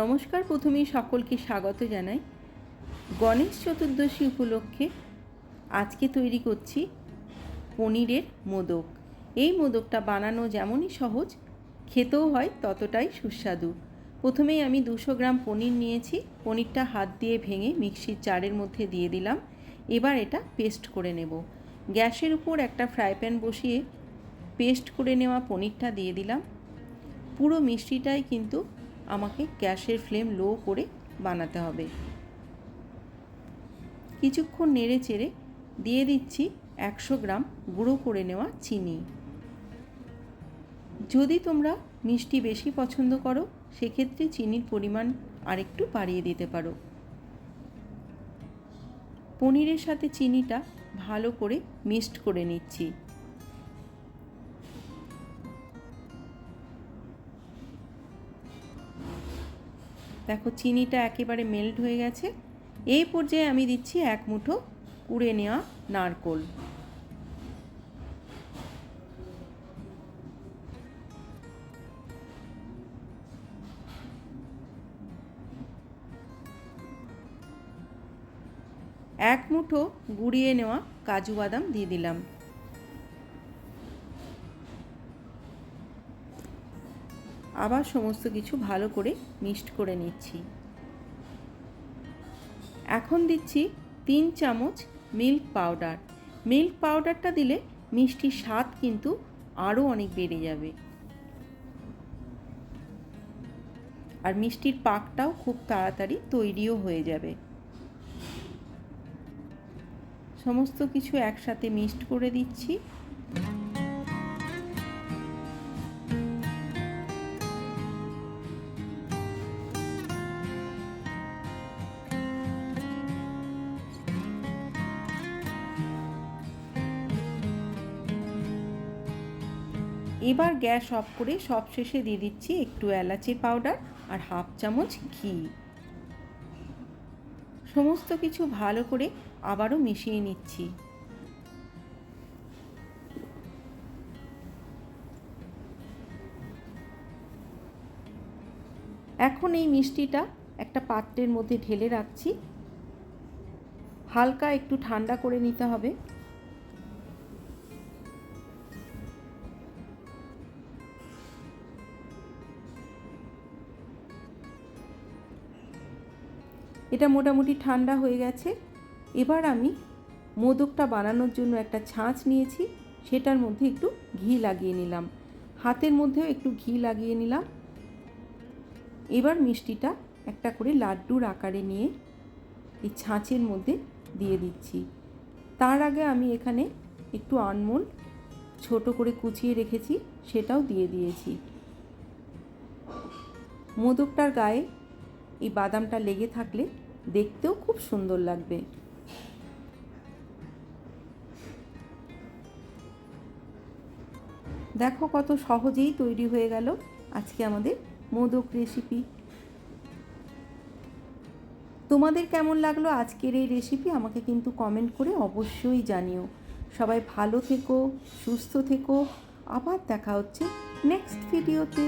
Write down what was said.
নমস্কার, প্রথমেই সকলকে স্বাগত জানাই। গণেশ চতুর্দশী উপলক্ষে আজকে তৈরি করছি পনিরের মোদক। এই মোদকটা বানানো যেমনই সহজ, খেতেও হয় ততটাই সুস্বাদু। প্রথমেই আমি দুশো গ্রাম পনির নিয়েছি, পনিরটা হাত দিয়ে ভেঙে মিক্সির জারের মধ্যে দিয়ে দিলাম। এবার এটা পেস্ট করে নেব। গ্যাসের উপর একটা ফ্রাই প্যান বসিয়ে পেস্ট করে নেওয়া পনিরটা দিয়ে দিলাম। পুরো মিষ্টিটাই কিন্তু আমাকে গ্যাসের ফ্লেম লো করে বানাতে হবে। কিছুক্ষণ নেড়ে চেড়ে দিয়ে দিচ্ছি একশো গ্রাম গুঁড়ো করে নেওয়া চিনি। যদি তোমরা মিষ্টি বেশি পছন্দ করো, সেক্ষেত্রে চিনির পরিমাণ আরেকটু বাড়িয়ে দিতে পারো। পনিরের সাথে চিনিটা ভালো করে মিক্সড করে নিচ্ছি। দেখো চিনিটা একেবারে মেল্ট হয়ে গেছে। এই পর্যায়ে আমি দিচ্ছি এক মুঠো কুড়ে নেওয়া নারকোল। এক মুঠো গুঁড়িয়ে নেওয়া কাজু বাদাম দিয়ে দিলাম। আবার সমস্ত কিছু ভালো করে মিক্সড করে নিচ্ছি। এখন দিচ্ছি তিন চামচ মিল্ক পাউডার। মিল্ক পাউডারটা দিলে মিষ্টির স্বাদ কিন্তু আরও অনেক বেড়ে যাবে। আর মিষ্টির পাকটাও খুব তাড়াতাড়ি তৈরিও হয়ে যাবে। সমস্ত কিছু একসাথে মিক্সড করে দিচ্ছি। এবার গ্যাস অফ করে সব শেষে দিয়ে দিচ্ছি একটু এলাচি পাউডার আর হাফ চামচ ঘি। সমস্ত কিছু ভালো করে আবারও মিশিয়ে নিচ্ছি। এখন এই মিষ্টিটা একটা পাত্রের মধ্যে ঢেলে রাখছি। হালকা একটু ঠান্ডা করে নিতে হবে। এটা মোটামুটি ঠান্ডা হয়ে গেছে। এবার আমি মোদকটা বানানোর জন্য একটা ছাঁচ নিয়েছি, সেটার মধ্যে একটু ঘি লাগিয়ে নিলাম। হাতের মধ্যেও একটু ঘি লাগিয়ে নিলাম। এবার মিষ্টিটা একটা করে লাড্ডুর আকারে নিয়ে এই ছাঁচের মধ্যে দিয়ে দিচ্ছি। তার আগে আমি এখানে একটু আনমোল ছোট করে কুচিয়ে রেখেছি, সেটাও দিয়ে দিয়েছি। মোদকটার গায়ে এই বাদামটা লেগে থাকলে দেখতেও খুব সুন্দর লাগবে। দেখো কত সহজেই তৈরি হয়ে গেল আজকে আমাদের মোদক রেসিপি তোমাদের কেমন লাগল আজকের এই রেসিপি আমাকে কিন্তু কমেন্ট করে অবশ্যই জানিও। সবাই ভালো থেকো, সুস্থ থেকো। আবার দেখা হচ্ছে নেক্সট ভিডিওতে